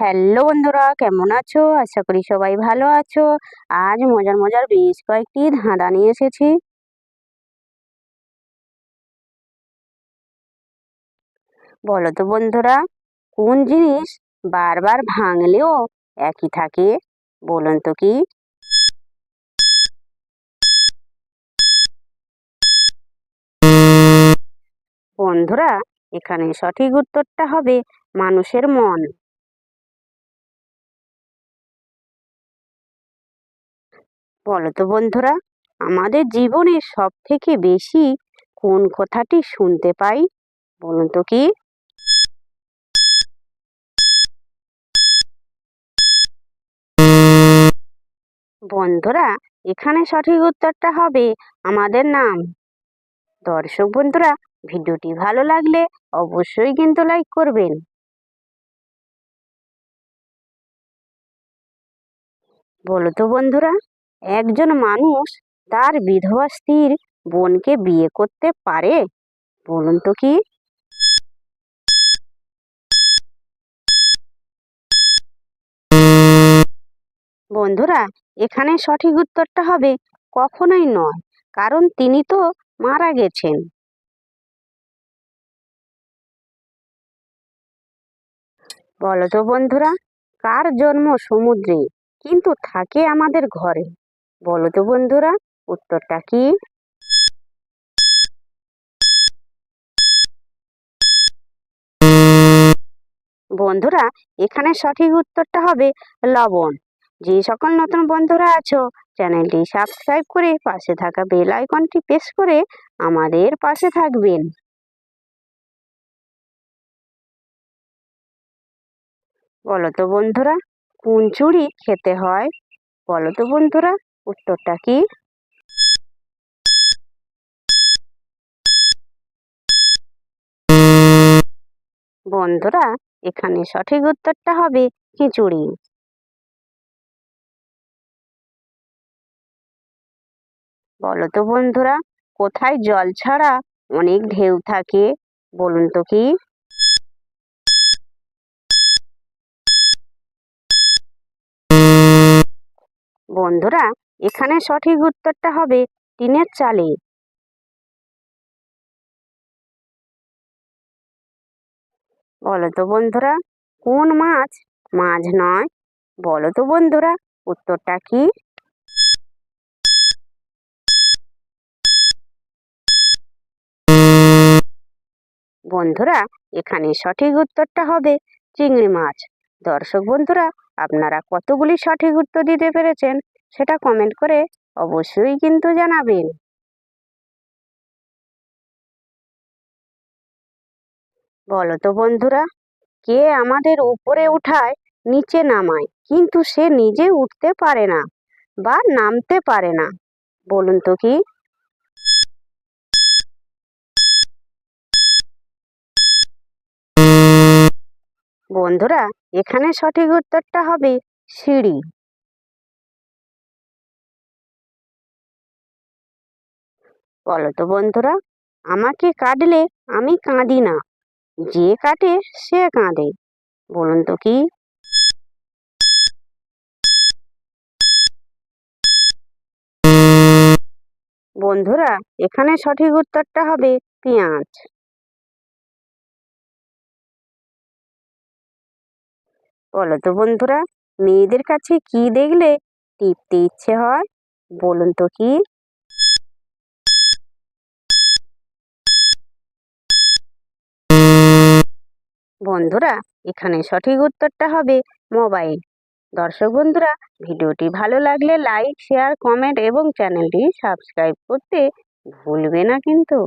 Hello বন্ধুরা, কেমন আছো? আশা করি সবাই ভালো আছো। আজ মজার মজার বেশ কয়েকটি ধাঁধা নিয়ে এসেছি। বলো তো বন্ধুরা, কোন জিনিস বারবার ভাঙলেও একই থাকে? বলুন তো কি? বন্ধুরা, এখানে সঠিক উত্তরটা হবে মানুষের মন। বলো তো বন্ধুরা, আমাদের জীবনে সব থেকে বেশি কোন কথাটি শুনতে পাই? বলুন তো কি? বন্ধুরা, এখানে সঠিক উত্তরটা হবে আমাদের নাম। দর্শক বন্ধুরা, ভিডিওটি ভালো লাগলে অবশ্যই কিন্তু লাইক করবেন। বলো তো বন্ধুরা একজন মানুষ তার বিধবা স্ত্রীর বোনকে বিয়ে করতে পারে? বলুন তো কি? বন্ধুরা, এখানে সঠিক উত্তরটা হবে কখনোই নয়, কারণ তিনি তো মারা গেছেন। বলো তো বন্ধুরা, কার জন্ম সমুদ্রে? কিন্তু থাকে আমাদের ঘরে। বলো তো বন্ধুরা, উত্তরটা কি? বন্ধুরা, এখানে সঠিক উত্তরটা হবে লবণ। যে সকল নতুন বন্ধুরা আছো, চ্যানেলটি সাবস্ক্রাইব করে পাশে থাকা বেল আইকনটি প্রেস করে আমাদের পাশে থাকবেন। বলো তো বন্ধুরা, কোন চুড়ি খেতে হয়? বলো তো বন্ধুরা। উত্তরটা কি? বন্ধুরা, এখানে সঠিক উত্তরটা হবে খিচুড়ি। বলো তো বন্ধুরা, কোথায় জল ছাড়া অনেক ঢেউ থাকে? বলুন তো কি? বন্ধুরা এখানে সঠিক উত্তরটা হবে টিনের চালে। বলো তো বন্ধুরা, কোন মাছ মাছ নয়? বলো তো বন্ধুরা, উত্তরটা কি? বন্ধুরা, এখানে সঠিক উত্তরটা হবে চিংড়ি মাছ। দর্শক বন্ধুরা, আপনারা কতগুলি সঠিক উত্তর দিতে পেরেছেন? সেটা কমেন্ট করে অবশ্যই কিন্তু জানাবেন। বলো তো বন্ধুরা, কে আমাদের উপরে উঠায়, নিচে নামায়, কিন্তু সে নিজে উঠতে পারে না বা নামতে পারে না, বলুন তো কি? বন্ধুরা, এখানে সঠিক উত্তরটা হবে সিঁড়ি। বলো তো বন্ধুরা, আমাকে কাটলে আমি কাঁদি না। যে কাটে সে কাঁদে। বলুন তো কি? বন্ধুরা, এখানে সঠিক উত্তরটা হবে পেঁয়াজ। বলো তো বন্ধুরা, মেয়েদের কাছে কি দেখলে টিপতে ইচ্ছে হয়? বলুন তো কি? বন্ধুরা, এখানে সঠিক উত্তরটা হবে মোবাইল। দর্শক বন্ধুরা, ভিডিওটি ভালো লাগলে লাইক, শেয়ার, কমেন্ট এবং চ্যানেলটি সাবস্ক্রাইব করতে ভুলবে না কিন্তু।